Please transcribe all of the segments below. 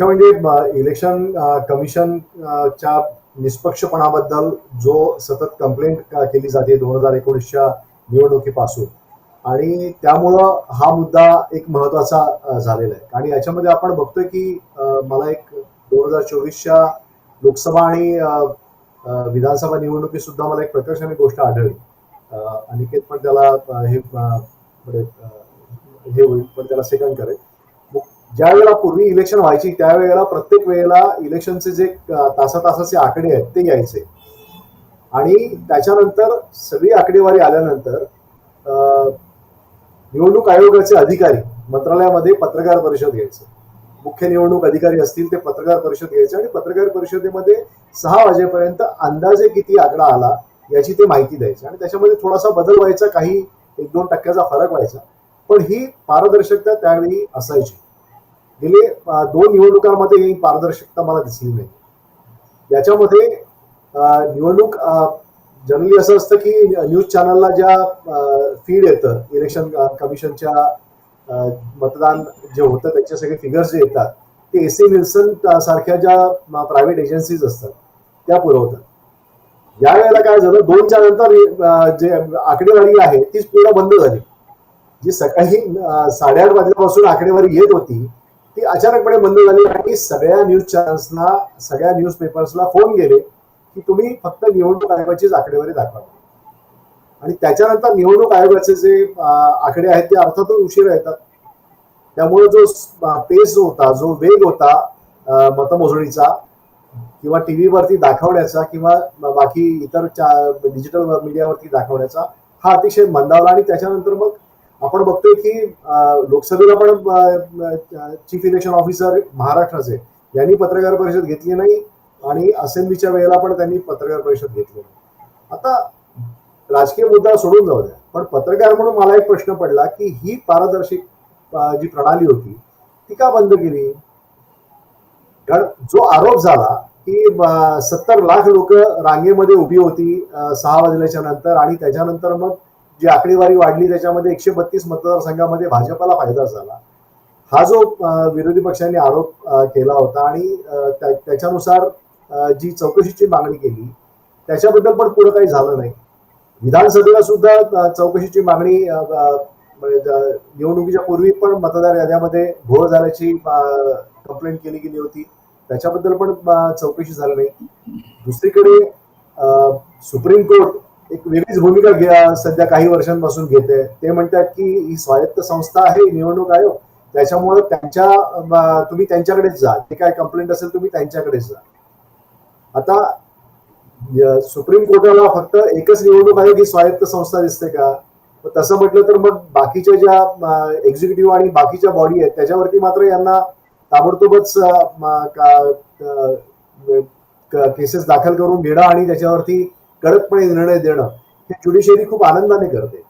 मुख्य म्हणजे इलेक्शन कमिशनच्या कमिशन च्या निष्पक्षपणाबद्दल जो सतत कंप्लेंट केली जाते दोन हजार एकोणीसच्या निवडणुकीपासून. आणि त्यामुळं हा मुद्दा एक महत्त्वाचा झालेला आहे. आणि याच्यामध्ये आपण बघतोय की मला एक दोन हजार चोवीसच्या लोकसभा आणि विधानसभा निवडणुकीत सुद्धा मला एक प्रकर्षाने गोष्ट आढळली. अनिकेत पण त्याला हे हे होईल पण त्याला सेकंड करेल. ज्या वेळेला पूर्वी इलेक्शन व्हायची त्यावेळेला प्रत्येक वेळेला इलेक्शनचे जे तासातासाचे तासा तासाचे आकडे आहेत ते यायचे आणि त्याच्यानंतर सगळी आकडेवारी आल्यानंतर निवडणूक आयोगाचे अधिकारी मंत्रालयामध्ये पत्रकार परिषद घ्यायचे. मुख्य निवडणूक अधिकारी असतील ते पत्रकार परिषद घ्यायचे आणि पत्रकार परिषदेमध्ये सहा वाजेपर्यंत अंदाजे किती आकडा आला याची ते माहिती द्यायची. आणि त्याच्यामध्ये थोडासा बदल व्हायचा काही एक दोन टक्क्याचा फरक व्हायचा. पण ही पारदर्शकता त्यावेळी असायची. गेले दोन निवडणुकांमध्ये ही पारदर्शकता मला दिसली नाही. याच्यामध्ये निवडणूक जनरली असं असतं की न्यूज चॅनलला ज्या फीड येतं इलेक्शन कमिशनच्या मतदान जे होतं त्याचे सगळे फिगर्स जे येतात ते एस सी निल्सन सारख्या ज्या प्रायव्हेट एजन्सीज असतात त्या पुरवतात. या वेळेला काय झालं दोनच्या नंतर जे आकडेवारी आहे तीच पूर्ण बंद झाली. जी सकाळी साडेआठ वाजल्यापासून आकडेवारी येत होती ती अचानकपणे बंद झाली आणि सगळ्या न्यूज चॅनल्सना सगळ्या न्यूज पेपर्सला फोन गेले की तुम्ही फक्त निवडणूक आयोगाचीच आकडेवारी दाखवा. आणि त्याच्यानंतर निवडणूक आयोगाचे जे आकडे आहेत ते अर्थातच उशिरा येतात. त्यामुळे जो पेस जो होता जो वेग होता मतमोजणीचा किंवा टीव्हीवरती दाखवण्याचा किंवा बाकी इतर डिजिटल मीडियावरती दाखवण्याचा हा अतिशय मंदावला आणि त्याच्यानंतर मग आपण बघतोय की लोकसभेला पण चीफ इलेक्शन ऑफिसर महाराष्ट्राचे यांनी पत्रकार परिषद घेतली नाही आणि असेंब्लीच्या वेळेला पण त्यांनी पत्रकार परिषद घेतली नाही. आता राजकीय मुद्दा सोडून जाऊ द्या पण पत्रकार म्हणून मला एक प्रश्न पडला की ही पारदर्शक जी प्रणाली होती ती का बंद केली? कारण जो आरोप झाला की सत्तर लाख लोक रांगेमध्ये उभी होती सहा वाजल्याच्या नंतर आणि त्याच्यानंतर मग जी आकडेवारी वाढली त्याच्यामध्ये एकशे बत्तीस मतदारसंघामध्ये भाजपाला फायदा झाला. हा जो विरोधी पक्षांनी आरोप केला होता आणि त्याच्यानुसार जी चौकशीची मागणी केली त्याच्याबद्दल पण पुढे काही झालं नाही. विधानसभेला सुद्धा चौकशीची मागणी म्हणजे, निवडणुकीच्या पूर्वी पण मतदार याद्यामध्ये घोळ झाल्याची कंप्लेंट केली गेली होती. त्याच्याबद्दल पण चौकशी झाली नाही. दुसरीकडे अ, सुप्रीम कोर्ट एक वेगळीच भूमिका घ्या सध्या काही वर्षांपासून घेते. ते म्हणतात की ही स्वायत्त संस्था आहे निवडणूक आयोग. त्याच्यामुळे त्यांच्या तुम्ही त्यांच्याकडेच जा. ते काय कंप्लेंट असेल तुम्ही त्यांच्याकडेच जा. आता सुप्रीम कोर्टाला फक्त एकच निवडणूक आयोग ही स्वायत्त संस्था दिसते का? तसं म्हटलं तर मग बाकीच्या ज्या एक्झिक्युटिव्ह आणि बाकीच्या बॉडी आहेत त्याच्यावरती मात्र यांना ताबडतोबच का- केसेस दाखल करून घेणं आणि त्याच्यावरती कडकपणे निर्णय देणं हे ज्युडिशियरी खूप आनंदाने करते.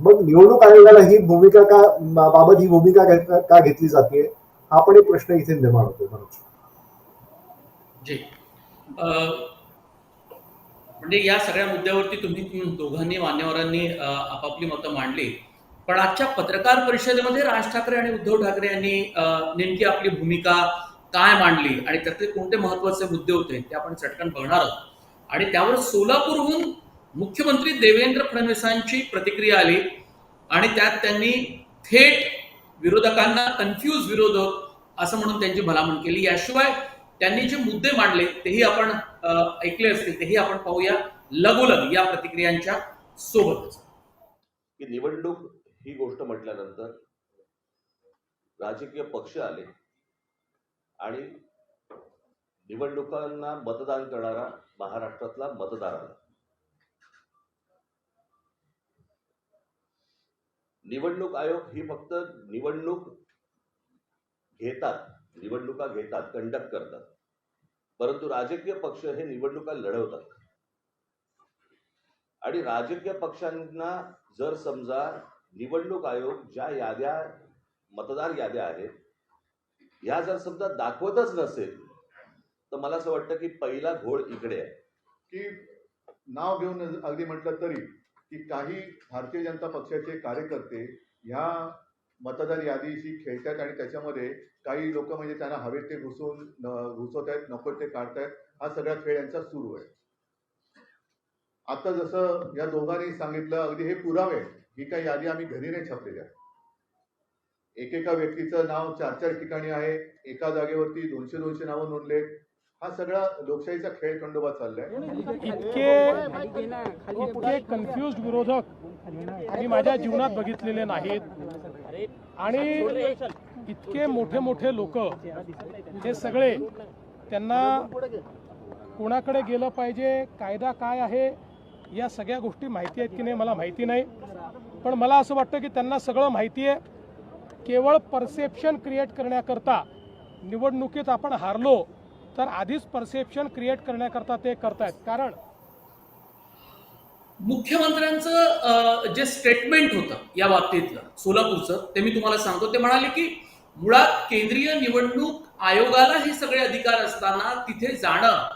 मग निवडणूक आयोगाला ही भूमिका का बाबत ही भूमिका का घेतली जाते हा पण एक प्रश्न इथे निर्माण होतो मनोज. जी. म्हणजे या सगळ्या मुद्द्यावरती तुम्ही दोघांनी मान्यवरांनी आपापली मतं मांडली. पण आजच्या पत्रकार परिषदेमध्ये राज ठाकरे आणि उद्धव ठाकरे यांनी नेमकी आपली भूमिका काय मांडली आणि त्यातले कोणते महत्त्वाचे मुद्दे होते ते आपण चटकन बघणार आहोत. आणि त्यावर सोलापूरहून मुख्यमंत्री देवेंद्र फडणवीसांची प्रतिक्रिया आली आणि त्यात त्यांनी थेट विरोधकांना कन्फ्यूज विरोधक असं म्हणून त्यांची भलामण केली. याशिवाय त्यांनी जे मुद्दे मांडले तेही आपण ऐकले असतील तेही आपण पाहूया लगोलग या प्रतिक्रियांच्या सोबतच. की निवडणूक ही गोष्ट म्हटल्यानंतर राजकीय पक्ष आले आणि निवडणुकांना मतदान करणारा महाराष्ट्रातला मतदार आला. निवडणूक आयोग ही फक्त निवडणूक घेतात निवडणुका घेतात कंडक्ट करतात. परंतु राजकीय पक्ष हे निवडणुका लढवतात. आणि राजकीय पक्षांना जर समजा निवडणूक आयोग ज्या याद्या मतदार याद्या आहेत ह्या जर समजा दाखवतच नसेल तर मला असं वाटतं की पहिला घोळ इकडे आहे. की नाव घेऊन अगदी म्हटलं तरी की काही भारतीय जनता पक्षाचे कार्यकर्ते ह्या मतदार यादीशी खेळतात आणि त्याच्यामध्ये काही लोक म्हणजे त्यांना हवेत ते घुसून घुसवत आहेत नको ते काढतायत हा सगळा खेळ यांचा सुरू आहे. आता जसं या दोघांनी सांगितलं अगदी हे पुरावे ही काही यादी आम्ही घरी नाही छापलेल्या. एकेका व्यक्तीचं नाव चार चार ठिकाणी आहे एका जागेवरती दोनशे दोनशे नावं नोंदलेत हा सगळा लोकशाहीचा खेळ खंडोबा चाललाय. इतके इतके कन्फ्युज विरोधक? मी माझ्या जीवनात बघितलेले नाहीत. आणि इतके मोठे मोठे लोक हे सगळे त्यांना कोणाकडे गेलं पाहिजे कायदा काय आहे या सगळ्या गोष्टी माहिती आहेत की नाही मला माहिती नाही. पण मला असं वाटतं की त्यांना सगळं माहिती आहे. केवळ परसेप्शन क्रिएट करण्याकरता निवडणुकीत आपण हारलो तर आधीच परसेप्शन क्रिएट करण्याकरता ते करतायत. कारण मुख्यमंत्र्यांचं जे स्टेटमेंट होतं या बाबतीतलं सोलापूरचं ते मी तुम्हाला सांगतो. ते म्हणाले की मुळात केंद्रीय निवडणूक आयोगाला हे सगळे अधिकार असताना तिथे जाणं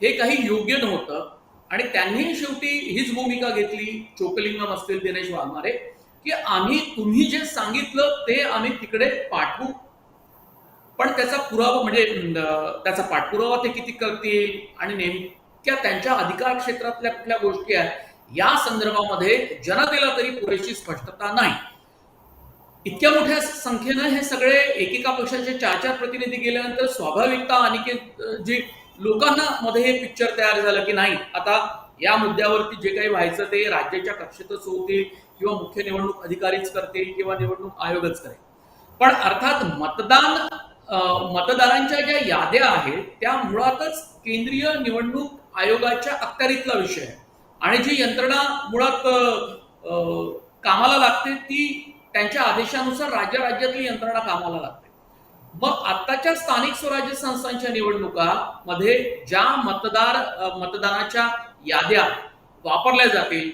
हे काही योग्य नव्हतं. आणि त्यांनी शेवटी हीच भूमिका घेतली चोकलिंगम असतील दिनेश वाघमारे की आम्ही तुम्ही जे सांगितलं ते आम्ही तिकडे पाठवू. पण त्याचा पुरावा म्हणजे त्याचा पाठपुरावा ते किती करतील आणि नेमक्या त्यांच्या अधिकार क्षेत्रातल्या कुठल्या गोष्टी आहेत या संदर्भामध्ये जनतेला तरी पुरेशी स्पष्टता नाही. इतक्या मोठ्या संख्येनं हे सगळे एकेका पक्षाचे चार चार प्रतिनिधी गेल्यानंतर स्वाभाविकता अनिकेत अं, जी लोकांना मध्ये हे पिक्चर तयार झालं की नाही आता या मुद्द्यावरती जे काही व्हायचं ते राज्याच्या कक्षेतच होतील किंवा मुख्य निवडणूक अधिकारीच करतील किंवा निवडणूक आयोगच करेल. पण अर्थात मतदान मतदारांच्या ज्या याद्या आहेत त्या मुळातच केंद्रीय निवडणूक आयोगाच्या अखत्यारीतला विषय आहे. आणि जी यंत्रणा मुळात अं, कामाला लागते ती त्यांच्या आदेशानुसार राज्य राज्यातली यंत्रणा कामाला लागते. मग आत्ताच्या स्थानिक स्वराज्य संस्थांच्या निवडणुकामध्ये ज्या मतदार मतदानाच्या याद्या वापरल्या जातील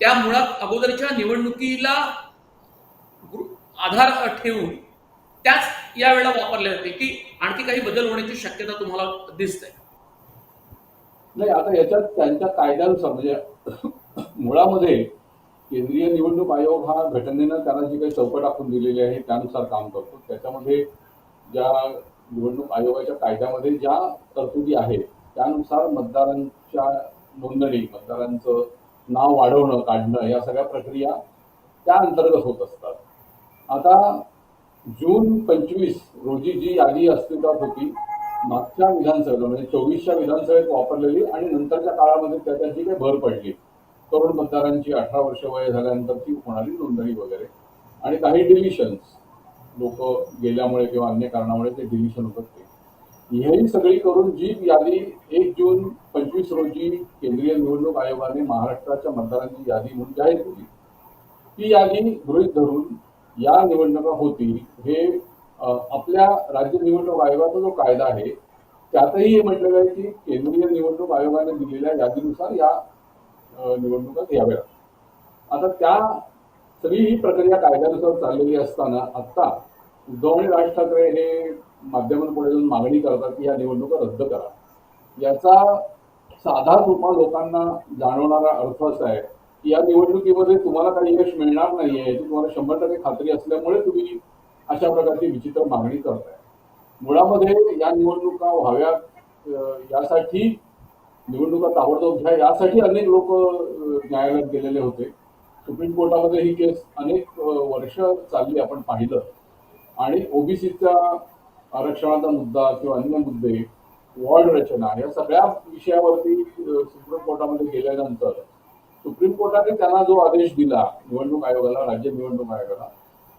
त्या मुळात अगोदरच्या निवडणुकीला आधार ठेवून त्याच यावेळेला वापरले जाते की आणखी काही बदल होण्याची शक्यता तुम्हाला दिसते. नाही आता याच्यात त्यांच्या कायद्यानुसार म्हणजे मुळामध्ये केंद्रीय निवडणूक आयोग हा घटनेनं त्यांना जी काही चौकट आखून दिलेली आहे त्यानुसार काम करतो. त्याच्यामध्ये ज्या निवडणूक आयोगाच्या कायद्यामध्ये ज्या तरतुदी आहेत त्यानुसार मतदारांच्या नोंदणी मतदारांचं नाव वाढवणं काढणं या सगळ्या प्रक्रिया त्या अंतर्गत होत असतात. आता जून पंचवीस रोजी जी यादी अस्तित्वात होती मागच्या विधानसभेला म्हणजे चोवीसच्या विधानसभेत वापरलेली आणि नंतरच्या काळामध्ये त्याची जी काही भर पडली. तरुण मतदारांची अठरा वर्ष वय झाल्यानंतरची होणारी नोंदणी वगैरे. आणि काही डिलिशन्स लोक गेल्यामुळे किंवा अन्य कारणामुळे ते डिलिशन होत ते. ही सगळी करून जी यादी एक जून पंचवीस रोजी केंद्रीय निवडणूक आयोगाने महाराष्ट्राच्या मतदारांची यादी म्हणून जाहीर केली. ती यादी गृहीत धरून या निवडणुका होतील हे आपल्या राज्य निवडणूक आयोगाचा जो कायदा आहे त्यातही हे म्हटलेलं आहे की केंद्रीय निवडणूक आयोगाने दिलेल्या यादीनुसार या निवडणुका घ्याव्या आता त्या सगळी ही प्रक्रिया कायद्यानुसार चाललेली असताना आता उद्धव आणि राज ठाकरे हे माध्यमांपुढे जाऊन मागणी करतात की या निवडणुका रद्द करा. याचा साधा सोपा लोकांना जाणवणारा अर्थ असा आहे या निवडणुकीमध्ये तुम्हाला काही यश मिळणार नाहीये याची तुम्हाला शंभर टक्के खात्री असल्यामुळे तुम्ही अशा प्रकारची विचित्र मागणी करताय. मुळामध्ये या निवडणुका व्हाव्या यासाठी निवडणुका ताबडतोब घ्या यासाठी अनेक लोक न्यायालयात गेलेले होते. सुप्रीम कोर्टामध्ये ही केस अनेक वर्ष चालली आपण पाहिलं. आणि ओबीसीचा आरक्षणाचा मुद्दा किंवा अन्य मुद्दे वॉर्ड रचना या सगळ्या विषयावरती सुप्रीम कोर्टामध्ये गेल्यानंतर सुप्रीम कोर्टाने त्यांना जो आदेश दिला निवडणूक आयोगाला राज्य निवडणूक आयोगाला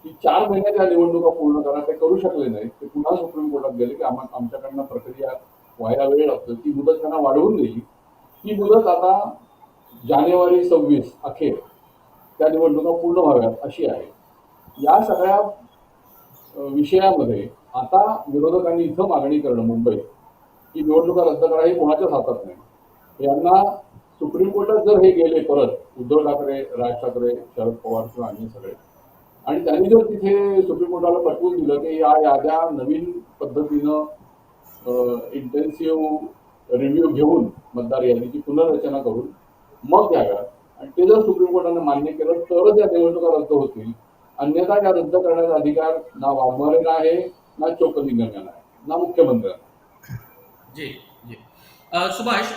की चार महिन्यात या निवडणुका पूर्ण करा ते करू शकले नाही ते पुन्हा सुप्रीम कोर्टात गेले की आम्हा आमच्याकडनं प्रक्रिया व्हायला वेळ लागतो. ती मुदत त्यांना वाढवून दिली. ती मुदत आता जानेवारी सव्वीस अखेर त्या निवडणुका पूर्ण व्हाव्यात अशी आहे. या सगळ्या विषयामध्ये आता विरोधकांनी इथं मागणी करणं मुंबईत की निवडणुका रद्द करा हे कोणाच्याच हातात नाही. यांना सुप्रीम कोर्टात जर हे गेले परत उद्धव ठाकरे राज ठाकरे शरद पवार किंवा अन्य सगळे आणि त्यांनी जर तिथे सुप्रीम कोर्टाला पटवून दिलं की या याद्या नवीन पद्धतीनं इंटेन्सिव्ह रिव्ह्यू घेऊन मतदार यादीची पुनर्रचना करून मग द्याव्या. आणि ते जर सुप्रीम कोर्टाने मान्य केलं तरच या निवडणुका रद्द होतील. अन्यथा या रद्द करण्याचा अधिकार ना वाघमारेला आहे ना चोकलिंगम आहे ना मुख्यमंत्र्यांना जी. सुभाष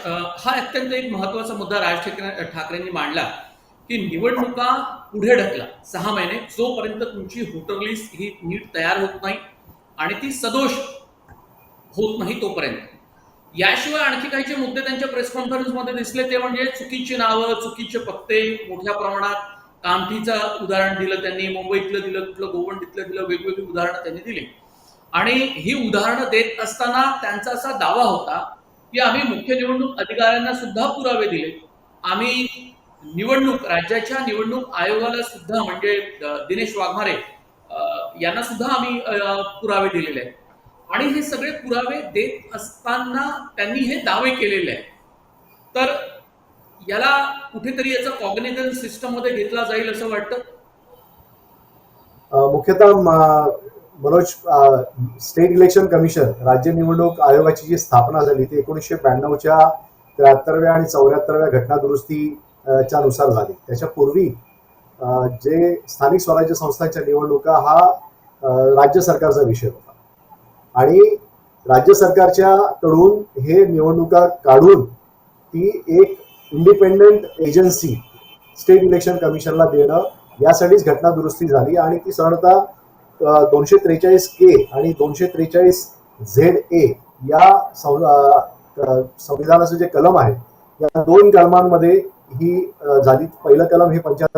हा अत्यंत एक महत्त्वाचा मुद्दा राज ठाकरे ठाकरेंनी मांडला की निवडणुका पुढे ढकला. सहा महिने. जोपर्यंत तुमची व्होटर लिस्ट ही नीट तयार होत नाही आणि ती सदोष होत नाही तोपर्यंत. याशिवाय आणखी काही जे मुद्दे त्यांच्या प्रेस कॉन्फरन्समध्ये दिसले. ते म्हणजे चुकीची नावं चुकीचे पत्ते मोठ्या प्रमाणात कामठीचं उदाहरण दिलं त्यांनी मुंबईतलं दिलं कुठलं गोवंडीतलं दिलं वेगवेगळी उदाहरणं त्यांनी दिली. आणि ही उदाहरणं देत असताना त्यांचा असा दावा होता की आम्ही मुख्य निवडणूक अधिकाऱ्यांना सुद्धा पुरावे दिले. आम्ही निवडणूक राज्याच्या निवडणूक आयोगाला सुद्धा म्हणजे दिनेश वाघमारे यांना सुद्धा आम्ही पुरावे दिलेले आहेत. आणि हे सगळे पुरावे देत असताना त्यांनी हे दावे केलेले आहेत. तर याला कुठेतरी याचा कॉग्नेटन सिस्टममध्ये घेतला जाईल असं वाटतं? मुख्यतः मनोज स्टेट इलेक्शन कमिशन राज्य निवडणूक आयोगाची जी स्थापना झाली ती एकोणीसशे ब्याण्णवच्या त्र्याहत्तरव्या आणि चौऱ्याहत्तरव्या घटनादुरुस्तीच्या नुसार झाली. त्याच्या पूर्वी जे स्थानिक स्वराज्य संस्थांच्या निवडणुका हा राज्य सरकारचा विषय होता. आणि राज्य सरकारच्या कडून हे निवडणुका काढून ती एक इंडिपेंडेंट एजन्सी स्टेट इलेक्शन कमिशनला देणं यासाठीच घटना दुरुस्ती झाली आणि ती साधारणतः दोनशे त्रेचाळीस के आणि दोनशे त्रेचाळीस झेड ए या संविधानाचं जे कलम आहे या दोन कलमांमध्ये ही झाली. पहिलं कलम हे पंचायत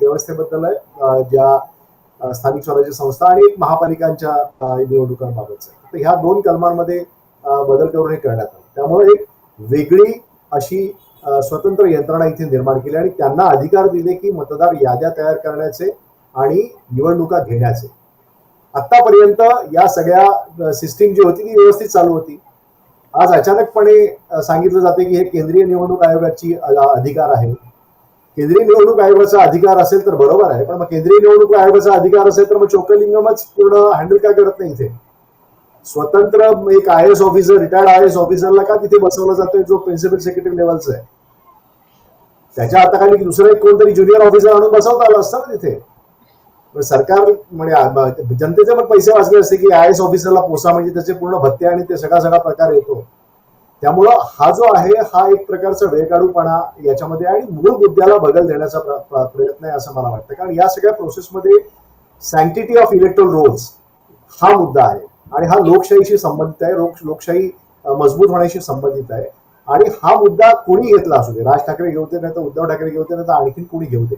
व्यवस्थेबद्दल आहे ज्या स्थानिक स्वराज्य संस्था आणि एक महापालिकांच्या निवडणुकांबाबतच आहे. तर ह्या दोन कलमांमध्ये बदल करून हे करण्यात आलं. त्यामुळे एक वेगळी अशी स्वतंत्र यंत्रणा इथे निर्माण केली आणि त्यांना अधिकार दिले की मतदार याद्या तयार करण्याचे आणि निवडणुका घेण्याचे. आतापर्यंत या सगळ्या सिस्टीम जी होती ती व्यवस्थित चालू होती. आज अचानकपणे सांगितलं जाते की हे केंद्रीय निवडणूक आयोगाची अधिकार आहे. केंद्रीय निवडणूक आयोगाचा अधिकार असेल तर बरोबर आहे पण मग केंद्रीय निवडणूक आयोगाचा अधिकार असेल तर मग चोकलिंगमच पूर्ण हँडल काय करत नाही इथे. स्वतंत्र एक I S officer retired I S ऑफिसरला का तिथे बसवलं जातोय जो प्रिन्सिपल सेक्रेटरी लेवलचा आहे. त्याच्या हाताखाली दुसरं एक कोणतरी ज्युनियर ऑफिसर आणून बसवता आलं असतं ना तिथे. सरकार म्हणजे जनतेचे पण पैसे वाचले असते की आय एस ऑफिसरला पोसा म्हणजे त्याचे पूर्ण भत्ते आणि ते सगळा सगळा प्रकार येतो. त्यामुळं हा जो आहे हा एक प्रकारचा वेळकाढूपणा याच्यामध्ये आणि मूळ मुद्द्याला बदल देण्याचा प्र- प्रयत्न आहे असं मला वाटतं. कारण या सगळ्या प्रोसेसमध्ये सँक्टिटी ऑफ इलेक्ट्रल रोल्स हा मुद्दा आहे. आणि हा लोकशाहीशी संबंधित आहे लोक लोकशाही मजबूत होण्याशी संबंधित आहे. आणि हा मुद्दा कोणी घेतला असू दे राज ठाकरे घेऊ दे नाही तर उद्धव ठाकरे घेऊ दे नाही तर आणखीन कोणी घेऊ दे.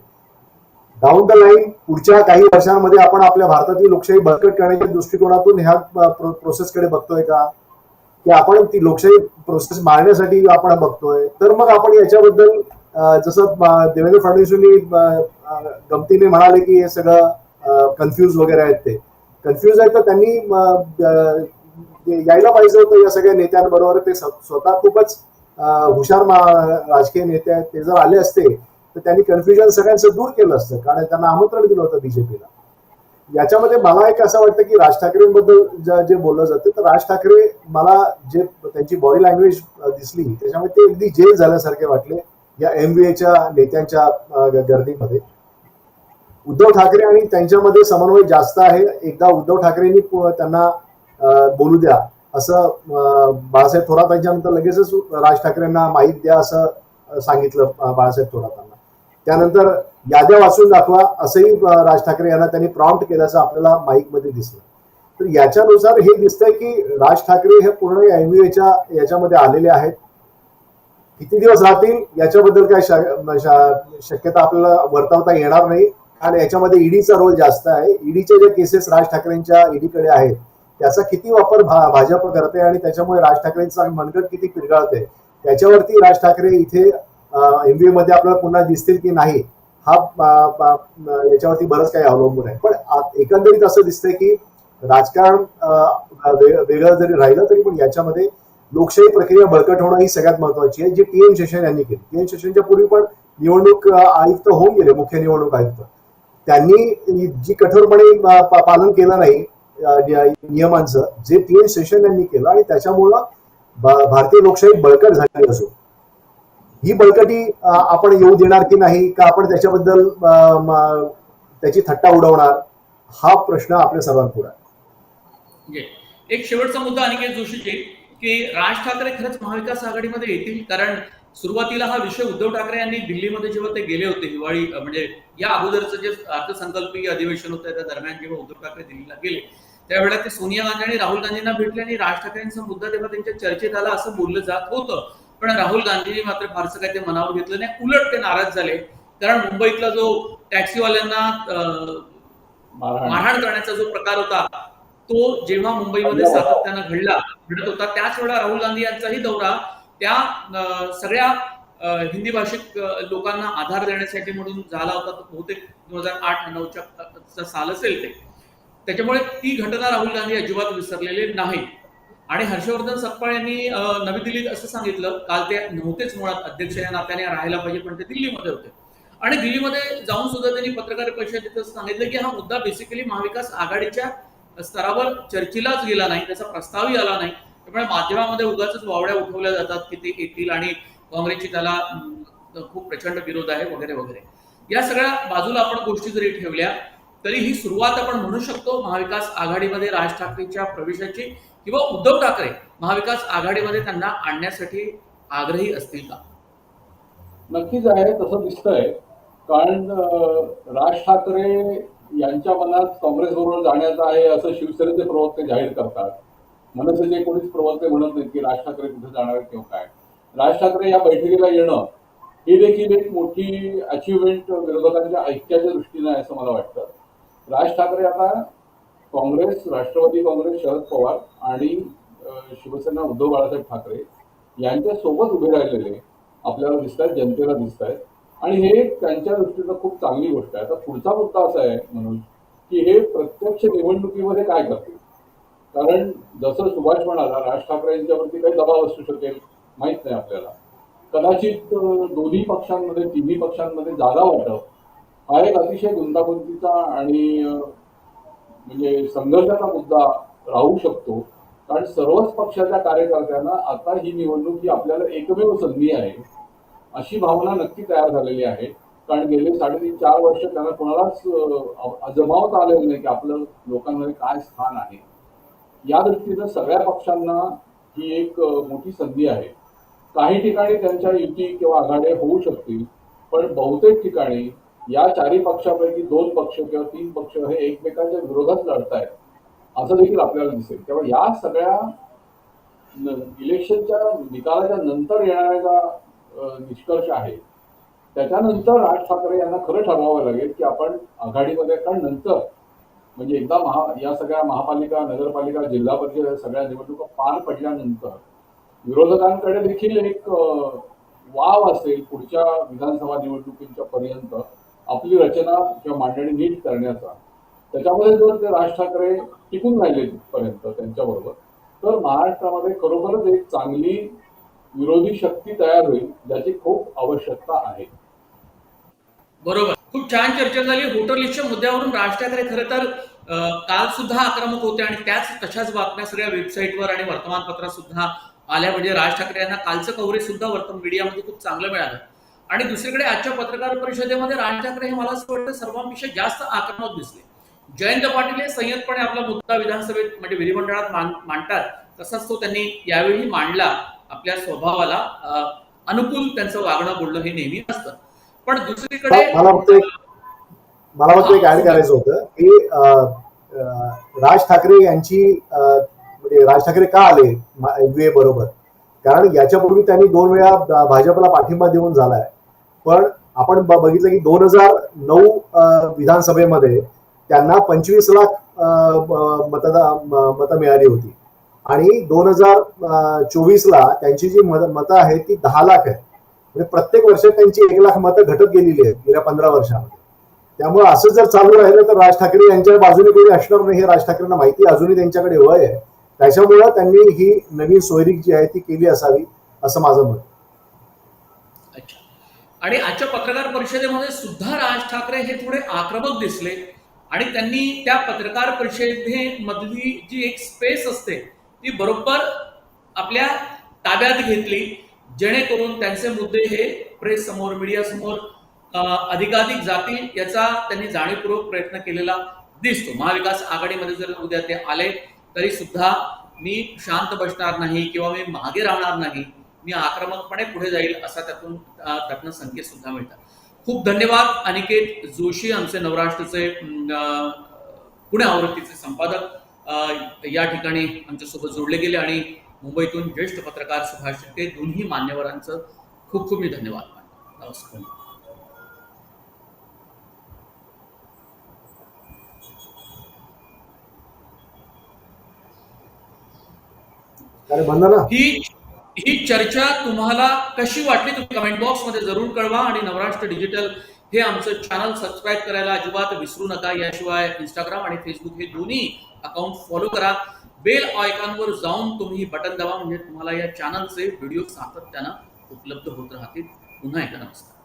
डाऊन द लाईन पुढच्या काही वर्षांमध्ये आपण आपल्या भारतातील लोकशाही बळकट करण्याच्या दृष्टिकोनातून ह्या प्रोसेसकडे बघतोय का? की आपण ती लोकशाही प्रोसेस मारण्यासाठी आपण बघतोय. तर मग आपण याच्याबद्दल जसं देवेंद्र फडणवीसांनी गमतीने म्हणाले की हे सगळं कन्फ्युज वगैरे आहेत ते. कन्फ्युज आहेत तर त्यांनी यायला पाहिजे होतं या सगळ्या नेत्यांबरोबर. ते स्वतः खूपच हुशार राजकीय नेते आहेत. ते जर आले असते तर त्यांनी कन्फ्युजन सगळ्यांचं दूर केलं असतं. कारण त्यांना आमंत्रण दिलं होतं बीजेपीला याच्यामध्ये मला एक असं वाटतं की राज ठाकरेंबद्दल जे बोललं जातं तर राज ठाकरे मला जे त्यांची बॉडी लँग्वेज दिसली त्याच्यामुळे ते अगदी जेल झाल्यासारखे वाटले या एमबीएच्या नेत्यांच्या अ, ग- गर्दीमध्ये. उद्धव ठाकरे आणि त्यांच्यामध्ये समन्वय जास्त आहे. एकदा उद्धव ठाकरेंनी त्यांना बोलू द्या असं बाळासाहेब थोरात यांच्यानंतर लगेचच राज ठाकरेंना माहीत द्या असं सांगितलं बाळासाहेब थोरातांना. त्यानंतर याद्या वाचून दाखवा असंही राज ठाकरे यांना त्यांनी प्रॉम्प्ट केल्याचं आपल्याला माईकमध्ये दिसलं. तर याच्यानुसार हे दिसतंय की राज ठाकरे हे पूर्ण एमयूएच्या याच्यामध्ये आलेले आहेत. किती दिवस राहतील याच्याबद्दल काय शक्यता आपल्याला वर्तवता येणार नाही. कारण याच्यामध्ये ईडीचा रोल जास्त आहे. ईडीचे जे केसेस राज ठाकरेंच्या ईडीकडे आहेत त्याचा किती वापर भा- भाजप करते आणि त्याच्यामुळे राज ठाकरेंचा मनगट किती पिरगाळते त्याच्यावरती राज ठाकरे इथे एमबीए मध्ये आपल्याला पुन्हा दिसतील की नाही हा याच्यावरती बरंच काही अवलंबून आहे. पण एकंदरीत असं दिसतंय की राजकारण वेगळं जरी राहिलं तरी पण याच्यामध्ये लोकशाही प्रक्रिया बळकट होणं ही सगळ्यात महत्वाची आहे जी टी एन शेषन यांनी केली. टी एन शेषनच्या पूर्वी पण निवडणूक आयुक्त होऊन गेले मुख्य निवडणूक आयुक्त. त्यांनी जी कठोरपणे पालन केलं नाही नियमांचं जे टी एन शेषन यांनी केलं आणि त्याच्यामुळं भारतीय लोकशाही बळकट झाली असून ही बळकटी आपण येऊ देणार की नाही का आपण त्याच्याबद्दल त्याची थट्टा उडवणार हा प्रश्न आपल्या सर्वांपुढे आहे. एक शेवटचा मुद्दा अनिकेत जोशीजी की राज ठाकरे खरंच महाविकास आघाडीमध्ये येतील? कारण सुरुवातीला हा विषय उद्धव ठाकरे यांनी दिल्लीमध्ये जेव्हा ते गेले होते हिवाळी म्हणजे या अगोदरचं जे अर्थसंकल्पीय अधिवेशन होतं त्या दरम्यान जेव्हा उद्धव ठाकरे दिल्लीला गेले त्यावेळेला ते सोनिया गांधी आणि राहुल गांधींना भेटले आणि राज ठाकरेंचा मुद्दा तेव्हा त्यांच्या चर्चेत आला असं बोललं जात होतं. पण राहुल गांधींनी मात्र फारसं काही ते मनावर घेतलं नाही. उलट ते नाराज झाले. कारण मुंबईतला जो टॅक्सीवाल्यांना मारहाण. करण्याचा जो प्रकार होता तो जेव्हा मुंबईमध्ये सातत्यानं घडला घडत होता त्याच वेळा राहुल गांधी यांचाही दौरा त्या सगळ्या हिंदी भाषिक लोकांना आधार देण्यासाठी म्हणून झाला होता. तो बहुतेक दोन हजार आठ नऊच्या साल असेल ते. त्याच्यामुळे ती घटना राहुल गांधी अजिबात विसरलेले नाही. आणि हर्षवर्धन सपकाळ यांनी नवी दिल्लीत असं सांगितलं काल ते नव्हतेच मुळात अध्यक्ष या नात्याने राहायला पाहिजे पण ते दिल्लीमध्ये होते. आणि दिल्लीमध्ये जाऊन सुद्धा त्यांनी पत्रकार परिषदेत सांगितलं की हा मुद्दा बेसिकली महाविकास आघाडीच्या स्तरावर चर्चेलाच गेला नाही त्याचा प्रस्तावही आला नाही. त्यामुळे माध्यमामध्ये उगाच वावड्या उठवल्या जातात की ते येतील आणि काँग्रेसची त्याला खूप प्रचंड विरोध आहे वगैरे वगैरे. या सगळ्या बाजूला आपण गोष्टी जरी ठेवल्या तरी ही सुरुवात आपण म्हणू शकतो महाविकास आघाडीमध्ये राज ठाकरेंच्या प्रवेशाची. किंवा उद्धव ठाकरे महाविकास आघाडीमध्ये त्यांना आणण्यासाठी आग्रही असतील का? नक्कीच आहे तसं दिसतंय. कारण राज ठाकरे यांच्या मनात काँग्रेस बरोबर जाण्याचं आहे असं शिवसेनेचे प्रवक्ते जाहीर करतात. मनसेचे कोणीच प्रवक्ते म्हणत नाहीत की राज ठाकरे कुठे जाणार किंवा काय. राज ठाकरे या बैठकीला येणं ही देखील एक मोठी अचिव्हमेंट विरोधकांच्या ऐक्याच्या दृष्टीनं आहे असं मला वाटतं. राज ठाकरे आता काँग्रेस राष्ट्रवादी काँग्रेस शरद पवार आणि शिवसेना उद्धव बाळासाहेब ठाकरे यांच्या सोबत उभे राहिलेले आपल्याला दिसत आहेत जनतेला दिसत आहेत आणि हे त्यांच्या दृष्टीनं खूप चांगली गोष्ट आहे. आता पुढचा मुद्दा असा आहे म्हणून की हे प्रत्यक्ष निवडणुकीमध्ये काय करतील? कारण जसं सुभाष म्हणाला राज ठाकरे यांच्यावरती काही दबाव असू शकेल माहीत नाही आपल्याला. कदाचित दोन्ही पक्षांमध्ये तिन्ही पक्षांमध्ये जागा वाटप हा एक अतिशय गुंतागुंतीचा आणि म्हणजे संघर्षाचा मुद्दा राहू शकतो. कारण सर्वच पक्षाच्या कार्यकर्त्यांना आता ही निवडणूक ही आपल्याला एकमेव संधी आहे. अशी भावना नक्की तयार झालेली आहे. कारण गेले साडेतीन चार वर्ष त्यांना कोणालाच अं, अजमावता आलेलं नाही की आपलं लोकांमध्ये काय स्थान आहे. या दृष्टीनं सगळ्या पक्षांना ही एक मोठी संधी आहे. काही ठिकाणी त्यांच्या युती किंवा आघाड्या होऊ शकतील पण बहुतेक ठिकाणी या चारही पक्षापैकी दोन पक्ष किंवा तीन पक्ष हे एकमेकांच्या विरोधात लढतायत असं देखील आपल्याला दिसेल. त्यामुळे या सगळ्या इलेक्शनच्या निकालाच्या नंतर येणारा निष्कर्ष आहे त्याच्यानंतर राज ठाकरे यांना खरं ठरवावं लागेल की आपण आघाडीमध्ये कारण नंतर म्हणजे एकदा महा या सगळ्या महापालिका नगरपालिका जिल्हा परिषद सगळ्या निवडणुका पार पडल्यानंतर विरोधकांकडे देखील एक वाव असेल पुढच्या विधानसभा निवडणुकींच्या पर्यंत आपली रचना किंवा मांडणी नीट करण्याचा. त्याच्यामध्ये जर ते राज ठाकरे टिकून राहिले पर्यंत त्यांच्याबरोबर तर महाराष्ट्रामध्ये खरोखरच एक चांगली विरोधी शक्ती तयार होईल ज्याची खूप आवश्यकता आहे. बरोबर. खूप छान चर्चा झाली. होटल लिस्टच्या मुद्द्यावरून राज ठाकरे खरं तर काल सुद्धा आक्रमक होते आणि त्याच तशाच बातम्या सगळ्या वेबसाईटवर आणि वर्तमानपत्रात सुद्धा आल्या. म्हणजे राज ठाकरे यांना कालचं कव्हरेज सुद्धा वर्तमान मीडियामध्ये खूप चांगलं मिळालं. आणि दुसरीकडे आजच्या पत्रकार परिषदेमध्ये राज ठाकरे हे मला असं वाटतं सर्वांपेक्षा जास्त आक्रमक दिसले. जयंत पाटील हे संयतपणे आपला मुद्दा विधानसभेत म्हणजे विधिमंडळात मांडतात. तसाच तो त्यांनी यावेळी मांडला आपल्या स्वभावाला. अनुकूल त्यांचं वागणं बोलणं हे नेहमी असतं. पण दुसरीकडे मला वाटतं एक- ऍड करायचं होतं की अं, राज ठाकरे यांची म्हणजे राज ठाकरे का आले? एनडीए बरोबर. कारण याच्यापूर्वी त्यांनी दोन वेळा भाजपला पाठिंबा देऊन झालाय. पण आपण बघितलं की दोन हजार नऊ विधानसभेमध्ये त्यांना पंचवीस लाख मतदा मतं मिळाली होती. आणि दोन हजार चोवीस ला त्यांची जी मत मतं आहेत ती दहा लाख आहे म्हणजे प्रत्येक वर्षात त्यांची एक लाख मतं घटत गेलेली आहेत गेल्या पंधरा वर्षामध्ये. त्यामुळे असं जर चालू राहिलं तर राज ठाकरे यांच्या बाजूने कोणी असणार नाही हे राज ठाकरेंना माहिती अजूनही त्यांच्याकडे वय आहे. त्याच्यामुळं त्यांनी ही नवीन सोयरीक जी आहे ती केली असावी असं माझं मत आणि आजच्या पत्रकार परिषदेमध्ये सुद्धा राज ठाकरे हे थोडे आक्रमक दिसले. आणि त्यांनी त्या पत्रकार परिषदेमधली जी एक स्पेस असते ती बरोबर आपल्या ताब्यात घेतली. जेणेकरून त्यांचे मुद्दे हे प्रेस समोर मीडिया समोर अधिकाधिक जातील याचा त्यांनी जाणीवपूर्वक प्रयत्न केलेला दिसतो. महाविकास आघाडीमध्ये जर उद्या ते आले तरी सुद्धा मी शांत बसणार नाही किंवा मी मागे राहणार नाही. मी आक्रमकपणे पुढे जाईल असा त्यातून त्यातनं संकेत सुद्धा मिळतात. खूप धन्यवाद अनिकेत जोशी आमचे नवराष्ट्रचे पुणे आवृत्तीचे संपादक. या ठिकाणी आमच्यासोबत जोडले गेले आणि मुंबईतून ज्येष्ठ पत्रकार सुभाष शिर्के दोन्ही मान्यवरांचं खूप खूप मी धन्यवाद मानतो. नमस्कार. ही ही चर्चा तुम्हाला कशी वाटली तुम्ही कमेंट बॉक्समध्ये जरूर कळवा आणि नवराष्ट्र डिजिटल हे आमचं चॅनल सबस्क्राईब करायला अजिबात विसरू नका. याशिवाय इंस्टाग्राम आणि फेसबुक हे दोन्ही अकाउंट फॉलो करा. बेल आयकॉनवर जाऊन तुम्ही बटन दाबा. म्हणजे तुम्हाला या चॅनलचे व्हिडिओ सातत्यानं उपलब्ध होत राहतील. पुन्हा एकदा नमस्कार.